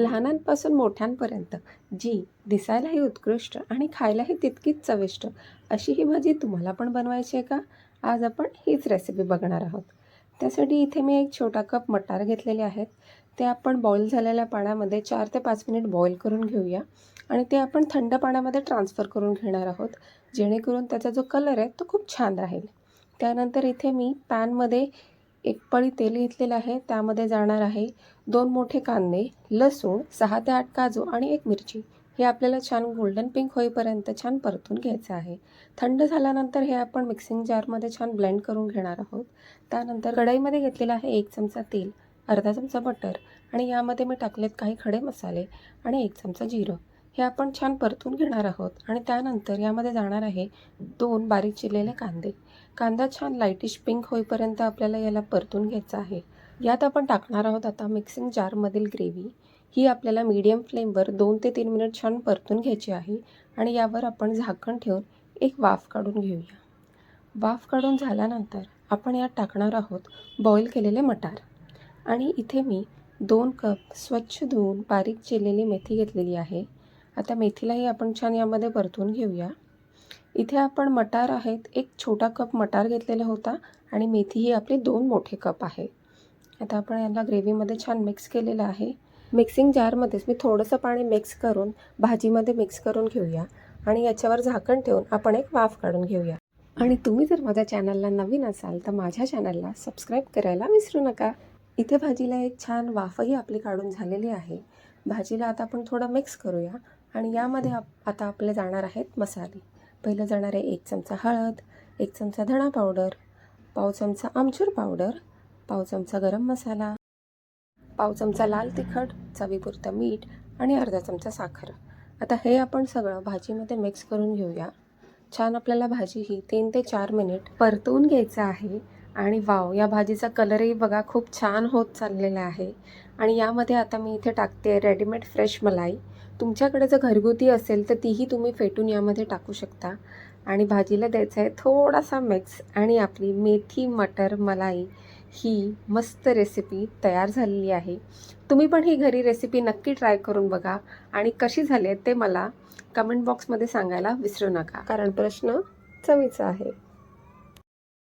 लहानांपासून मोठ्यांपर्यंत जी दिसायलाही उत्कृष्ट आणि खायलाही तितकीच चविष्ट अशी ही भाजी तुम्हाला पण बनवायची आहे का? आज आपण हीच रेसिपी बघणार आहोत. त्यासाठी इथे मी एक छोटा कप मटार घेतलेले आहेत. ते आपण बॉईल झालेल्या पाण्यामध्ये चार ते पाच मिनिट बॉईल करून घेऊया आणि ते आपण थंड पाण्यामध्ये ट्रान्सफर करून घेणार आहोत जेणेकरून त्याचा जो कलर आहे तो खूप छान राहील. त्यानंतर इथे मी पॅनमध्ये एक पळी तेल घेतलेलं आहे त्यामध्ये जाणार आहे दोन मोठे कांदे लसूण सहा ते आठ काजू आणि एक मिरची. हे आपल्याला छान गोल्डन पिंक होईपर्यंत छान परतून घ्यायचं आहे. थंड झाल्यानंतर हे आपण मिक्सिंग जारमध्ये छान ब्लेंड करून घेणार आहोत. त्यानंतर कढईमध्ये घेतलेलं आहे एक चमचा तेल अर्धा चमचा बटर आणि यामध्ये मी टाकलेत काही खडे मसाले आणि एक चमचा जिरं. हे आपण छान परतून घेणार आहोत. आणि त्यानंतर यामध्ये जाणार आहे दोन बारीक चिरलेले कांदे. कांदा छान लाईटिश पिंक होईपर्यंत आपल्याला याला परतून घ्यायचा आहे. यात आपण टाकणार आहोत आता मिक्सिंग जारमधील ग्रेव्ही ही आपल्याला मीडियम फ्लेमवर दोन ते तीन मिनिट छान परतून घ्यायची आहे. आणि यावर आपण झाकण ठेवून एक वाफ काढून घेऊया. वाफ काढून झाल्यानंतर आपण यात टाकणार आहोत बॉईल केलेले मटार. आणि इथे मी दोन कप स्वच्छ धुवून बारीक चिरलेली मेथी घेतलेली आहे. आता मेथीलाही आपण छान यामध्ये परतून घेऊया. इथे आपण मटार आहेत. एक छोटा कप मटार घेतलेला होता आणि मेथी ही आपली दोन मोठे कप आहे. आता आपण याला ग्रेव्हीमध्ये छान मिक्स केलेलं आहे. मिक्सिंग जारमध्येच मी थोडंसं पाणी मिक्स करून भाजीमध्ये मिक्स करून घेऊया आणि याच्यावर झाकण ठेवून आपण एक वाफ काढून घेऊया. आणि तुम्ही जर माझ्या चॅनलला नवीन असाल तर माझ्या चॅनलला सबस्क्राईब करायला विसरू नका. इथे भाजीला एक छान वाफही आपली काढून झालेली आहे. भाजीला आता आपण थोडं मिक्स करूया आणि यामध्ये आप आता आपले जाणार आहेत मसाले. पहिलं जाणार आहे एक चमचा हळद एक चमचा धणा पावडर पाव चमचा आमचूर पावडर पाव चमचा गरम मसाला पाव चमचा लाल तिखट चवीपुरतं मीठ आणि अर्धा चमचा साखर. आता हे आपण सगळं भाजीमध्ये मिक्स करून घेऊया. छान आपल्याला भाजी ही तीन ते चार मिनिट परतवून घ्यायचं आहे. आणि वाव या भाजीचा कलरही बघा खूप छान होत चाललेला आहे. आणि यामध्ये आता मी इथे टाकते रेडीमेड फ्रेश मलाई. तुमच्याकडे जर घरगुती असेल तर तीही तुम्ही फेटून यामध्ये टाकू शकता. आणि भाजीला द्यायचा आहे थोडासा मिक्स आणि आपली मेथी मटर मलाई ही मस्त रेसिपी तयार झालेली आहे. तुम्ही पण ही घरी रेसिपी नक्की ट्राय करून बघा. आणि कशी झाली आहे ते मला कमेंट बॉक्समध्ये सांगायला विसरू नका. कारण प्रश्न चवीचा आहे.